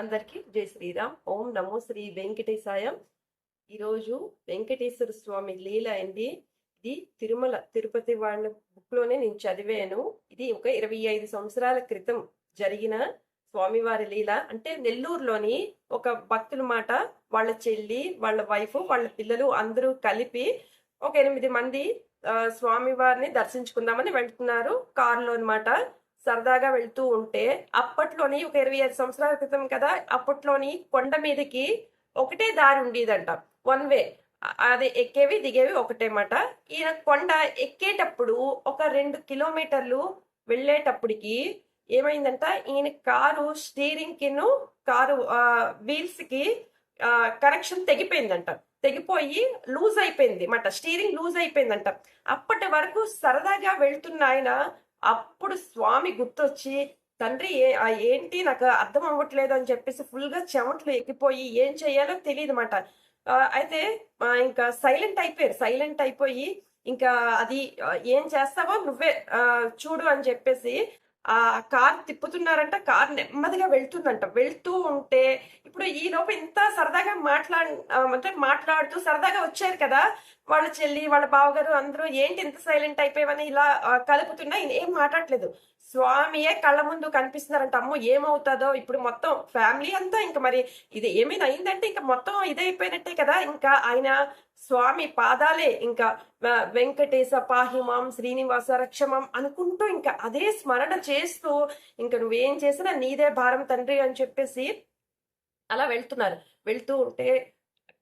అందరికీ జై శ్రీరామ్. ఓం నమో శ్రీ వెంకటేశాయ. ఈరోజు వెంకటేశ్వర స్వామి లీల అయింది ఇది తిరుమల తిరుపతి వాళ్ళ బుక్లోనే నేను చదివాను. ఇది ఒక ఇరవై ఐదు సంవత్సరాల క్రితం జరిగిన స్వామివారి లీల. అంటే నెల్లూరులోని ఒక భక్తుల మాట వాళ్ళ చెల్లి వాళ్ళ వైఫ్ వాళ్ళ పిల్లలు అందరూ కలిపి ఒక ఎనిమిది మంది స్వామివారిని దర్శించుకుందామని వెళ్తున్నారు. కారులో అనమాట సరదాగా వెళ్తూ ఉంటే అప్పట్లోని ఒక ఇరవై ఐదు సంవత్సరాల క్రితం కదా అప్పట్లోని కొండ మీదకి ఒకటే దారి ఉండేదంట. వన్ వే అది ఎక్కేవి దిగేవి ఒకటే మాట ఈయన కొండ ఎక్కేటప్పుడు ఒక రెండు కిలోమీటర్లు వెళ్ళేటప్పటికి ఏమైందంట ఈయన కారు స్టీరింగ్ కిను కారు వీల్స్కి కనెక్షన్ తెగిపోయిందంట. తెగిపోయి లూజ్ అయిపోయింది మాట. స్టీరింగ్ లూజ్ అయిపోయిందంట. అప్పటి వరకు సరదాగా వెళ్తున్న ఆయన అప్పుడు స్వామి గుర్తొచ్చి తండ్రి ఏంటి నాకు అర్థం అవ్వట్లేదు అని చెప్పేసి ఫుల్గా చెమటలు ఎక్కిపోయి ఏం చేయాలో తెలియదు మాట. అయితే ఇంకా సైలెంట్ అయిపోయారు. సైలెంట్ అయిపోయి ఇంకా అది ఏం చేస్తావో నువ్వే చూడు అని చెప్పేసి ఆ కార్ తిప్పుతున్నారంట కార్ నెమ్మదిగా వెళ్తుందంట. వెళ్తూ ఉంటే ఇప్పుడు ఈ లోపు ఇంత సరదాగా మాట్లా అంటే మాట్లాడుతూ సరదాగా వచ్చారు కదా వాళ్ళ చెల్లి వాళ్ళ బావగారు అందరూ ఏంటి ఇంత సైలెంట్ అయిపోయావని ఇలా కలుపుతున్నా? ఏం మాట్లాడలేదు. స్వామియే కళ్ళ ముందు కనిపిస్తున్నారంట అమ్మో ఏమవుతుందో? ఇప్పుడు మొత్తం ఫ్యామిలీ అంతా ఇంకా మరి ఇది ఏమైనా అయిందంటే ఇంకా మొత్తం ఇదైపోయినట్టే కదా? ఇంకా ఆయన స్వామి పాదాలే ఇంకా వెంకటేశ పాహిమాం శ్రీనివాస రక్షమం అనుకుంటూ ఇంకా అదే స్మరణ చేస్తూ ఇంకా నువ్వేం చేసినా నీదే భారం తండ్రి అని చెప్పేసి అలా వెళ్తున్నారు. వెళ్తూ ఉంటే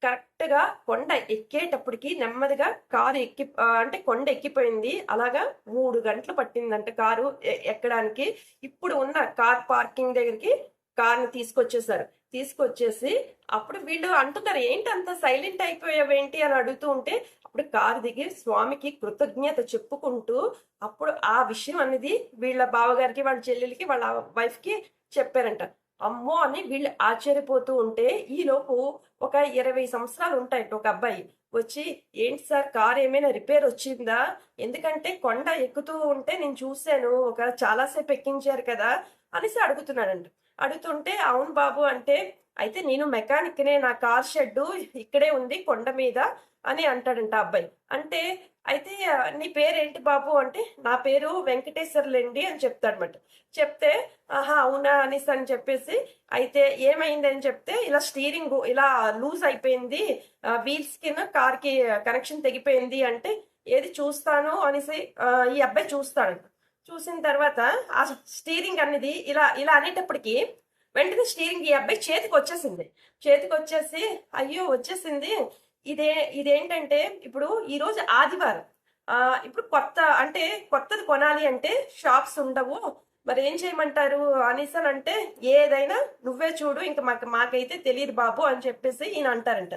కరెక్ట్గా కొండ ఎక్కేటప్పటికి నెమ్మదిగా కారు ఎక్కి అంటే కొండ ఎక్కిపోయింది. అలాగా మూడు గంటలు పట్టిందంట కారు ఎక్కడానికి. ఇప్పుడు ఉన్న కార్ పార్కింగ్ దగ్గరికి కార్ని తీసుకొచ్చేసారు. తీసుకొచ్చేసి అప్పుడు వీళ్ళు అంటున్నారు ఏంటి అంత సైలెంట్ అయిపోయావేంటి? అని అడుగుతూ ఉంటే అప్పుడు కారు దిగి స్వామికి కృతజ్ఞత చెప్పుకుంటూ అప్పుడు ఆ విషయం అనేది వీళ్ళ బావగారికి వాళ్ళ చెల్లెలకి వాళ్ళ వైఫ్కి చెప్పారంట. అమ్మో అని వీళ్ళు ఆశ్చర్యపోతూ ఉంటే ఈ లోపు ఒక ఇరవై సంవత్సరాలు ఉంటాయి. ఒక అబ్బాయి వచ్చి ఏంటి సార్ కార్ ఏమైనా రిపేర్ వచ్చిందా? ఎందుకంటే కొండ ఎక్కుతూ ఉంటే నేను చూశాను ఒక చాలాసేపు ఎక్కించారు కదా అనేసి అడుగుతున్నాడంట. అడుగుతుంటే అవును బాబు అంటే అయితే నేను మెకానిక్నే నా కార్ షెడ్ ఇక్కడే ఉంది కొండ మీద అని అంటాడంట అబ్బాయి. అంటే అయితే నీ నీ పేరేంటి బాబు అంటే నా పేరు వెంకటేశ్వర్లేండి అని చెప్తాడనమాట చెప్తే ఆహా అవునా అనేసి అని చెప్పేసి అయితే ఏమైంది అని చెప్తే ఇలా స్టీరింగ్ ఇలా లూజ్ అయిపోయింది వీల్స్ కింద కార్కి కనెక్షన్ తెగిపోయింది అంటే ఏది చూస్తాను అనేసి ఈ అబ్బాయి చూస్తాడంట. చూసిన తర్వాత ఆ స్టీరింగ్ అనేది ఇలా ఇలా అనేటప్పటికి వెంటనే స్టీరింగ్ ఈ అబ్బాయి చేతికి వచ్చేసింది చేతికి వచ్చేసి అయ్యో వచ్చేసింది. ఇదే ఇదేంటంటే ఇప్పుడు ఈ రోజు ఆదివారం. ఆ ఇప్పుడు కొత్త అంటే కొత్తది కొనాలి అంటే షాప్స్ ఉండవు. మరి ఏం చేయమంటారు? అనేసి అని అంటే ఏదైనా నువ్వే చూడు ఇంకా మాకు మాకైతే తెలియదు బాబు అని చెప్పేసి ఈయన అంటారంట.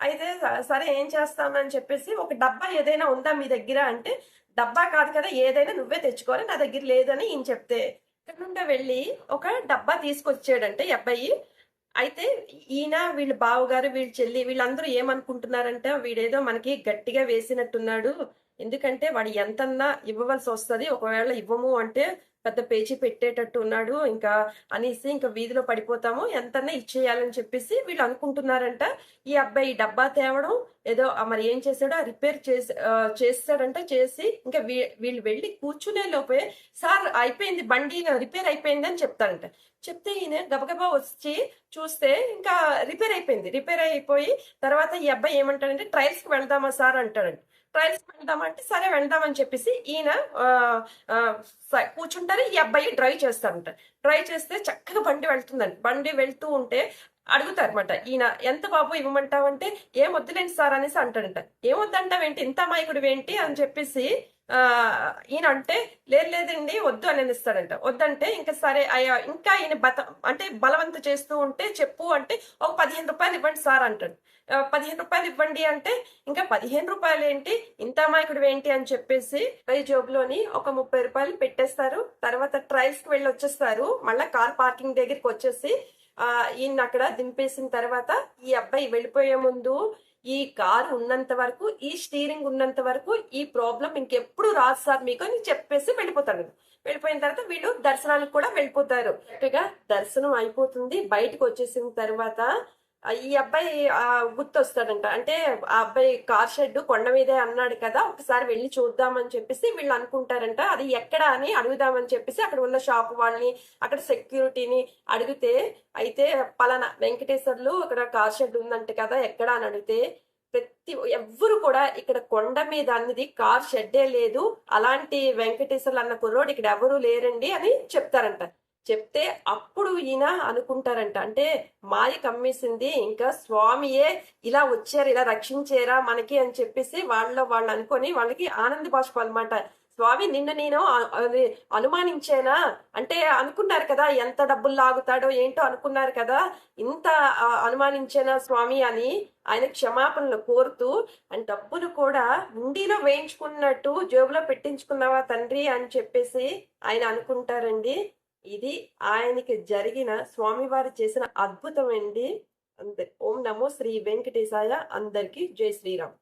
అయితే సరే ఏం చేస్తాను అని చెప్పేసి ఒక డబ్బా ఏదైనా ఉందా మీ దగ్గర? అంటే డబ్బా కాదు కదా ఏదైనా నువ్వే తెచ్చుకోవాలి నా దగ్గర లేదని ఈయన చెప్తే ఇక్కడ నుండి వెళ్ళి ఒక డబ్బా తీసుకొచ్చాడంటే అబ్బాయి అయితే ఈయన వీళ్ళ బావగారు వీళ్ళ చెల్లి వీళ్ళందరూ ఏమనుకుంటున్నారంటే వీడేదో మనకి గట్టిగా వేసినట్టున్నాడు. ఎందుకంటే వాడు ఎంతన్నా ఇవ్వవలసి వస్తుంది. ఒకవేళ ఇవ్వము అంటే పెద్ద పేచీ పెట్టేటట్టు ఉన్నాడు. ఇంకా అనేసి ఇంకా వీధిలో పడిపోతాము. ఎంతన్నా ఇచ్చేయాలని చెప్పేసి వీళ్ళు అనుకుంటున్నారంట. ఈ అబ్బాయి డబ్బా తేవడం ఏదో మరి ఏం చేశాడో రిపేర్ చేసి చేస్తాడంట చేసి ఇంకా వీ- వీళ్ళు వెళ్ళి కూర్చునే లోపే సార్ అయిపోయింది బండి రిపేర్ అయిపోయింది అని చెప్తాడంట చెప్తే ఈయన గబగబా వచ్చి చూస్తే ఇంకా రిపేర్ అయిపోయింది. రిపేర్ అయిపోయి తర్వాత ఈ అబ్బాయి ఏమంటాడంటే ట్రయల్స్కి వెళ్దామా సార్ అంటాడంట. ట్రయల్స్కి వెళ్దామంటే సరే వెళ్దామని చెప్పేసి ఈయన కూర్చుంటే ఆ, ఈ అబ్బాయి డ్రైవ్ చేస్తాడంట డ్రైవ్ చేస్తే చక్కగా బండి వెళ్తుందండి. బండి వెళ్తూ ఉంటే అడుగుతారు అనమాట ఈయన ఎంత బాబు ఇవ్వమంటావంటే ఏం వద్దులేండి సార్ అనేసి అంటాడంట. ఏం వద్దంటావేంటి? ఇంత అమాయకుడు ఏంటి అని చెప్పేసి ఆ ఈయన అంటే లేదు లేదండి వద్దు అని ఇస్తాడంట వద్దంటే ఇంకా సరే అయ్యా ఇంకా ఈయన బత అంటే బలవంత చేస్తూ ఉంటే చెప్పు అంటే ఒక పదిహేను రూపాయలు ఇవ్వండి సార్ అంటాడు. పదిహేను రూపాయలు ఇవ్వండి అంటే ఇంకా పదిహేను రూపాయలు ఏంటి? ఇంత అమాయకుడు ఏంటి అని చెప్పేసి పై జోబులోని ఒక ముప్పై రూపాయలు పెట్టేస్తారు. తర్వాత ట్రైల్స్కి వెళ్ళి వచ్చేస్తారు మళ్ళీ కార్ పార్కింగ్ దగ్గరికి వచ్చేసి ఈయన అక్కడ దింపేసిన తర్వాత ఈ అబ్బాయి వెళ్ళిపోయే ముందు ఈ కారు ఉన్నంత వరకు ఈ స్టీరింగ్ ఉన్నంత వరకు ఈ ప్రాబ్లం ఇంకెప్పుడు రాదు సార్ మీకు అని చెప్పేసి వెళ్ళిపోతాడు వెళ్ళిపోయిన తర్వాత వీళ్ళు దర్శనానికి కూడా వెళ్ళిపోతారు. దర్శనం అయిపోతుంది. బయటకు వచ్చేసిన తర్వాత ఈ అబ్బాయి గుర్తొస్తాడంట. అంటే ఆ అబ్బాయి కార్ షెడ్ కొండ మీదే అన్నాడు కదా ఒకసారి వెళ్ళి చూద్దామని చెప్పేసి వీళ్ళు అనుకుంటారంట. అది ఎక్కడ అని అడుగుదామని చెప్పేసి అక్కడ ఉన్న షాప్ వాళ్ళని అక్కడ సెక్యూరిటీని అడిగితే అయితే పలానా వెంకటేశ్వర్లు అక్కడ కార్ షెడ్ ఉందంట కదా ఎక్కడ? అని అడిగితే ప్రతి ఎవ్వరు కూడా ఇక్కడ కొండ మీద అన్నది కార్ షెడ్డే లేదు. అలాంటి వెంకటేశ్వర్లు అన్న కుర్రోడు ఇక్కడ ఎవరు లేరండి అని చెప్తారంట. చెప్తే అప్పుడు ఈయన అనుకుంటారంట. అంటే మాయ కమ్మేసింది ఇంకా స్వామియే ఇలా వచ్చారు ఇలా రక్షించారా మనకి అని చెప్పేసి వాళ్ళ వాళ్ళు అనుకొని వాళ్ళకి ఆనంద బాష్పం అనమాట స్వామి నిన్న నేను అది అనుమానించానా? అంటే అనుకున్నారు కదా ఎంత డబ్బులు లాగుతాడో ఏంటో అనుకున్నారు కదా ఇంత అనుమానించానా స్వామి అని ఆయన క్షమాపణలు కోరుతూ అండ్ డబ్బులు కూడా ఉండిలో వేయించుకున్నట్టు జేబులో పెట్టించుకున్నావా తండ్రి? అని చెప్పేసి ఆయన అనుకుంటారండి. ఇది ఆయనకి జరిగిన స్వామివారు చేసిన అద్భుతం అండి అంతే. ఓం నమో శ్రీ వెంకటేశాయ అందరికీ జై శ్రీరామ్.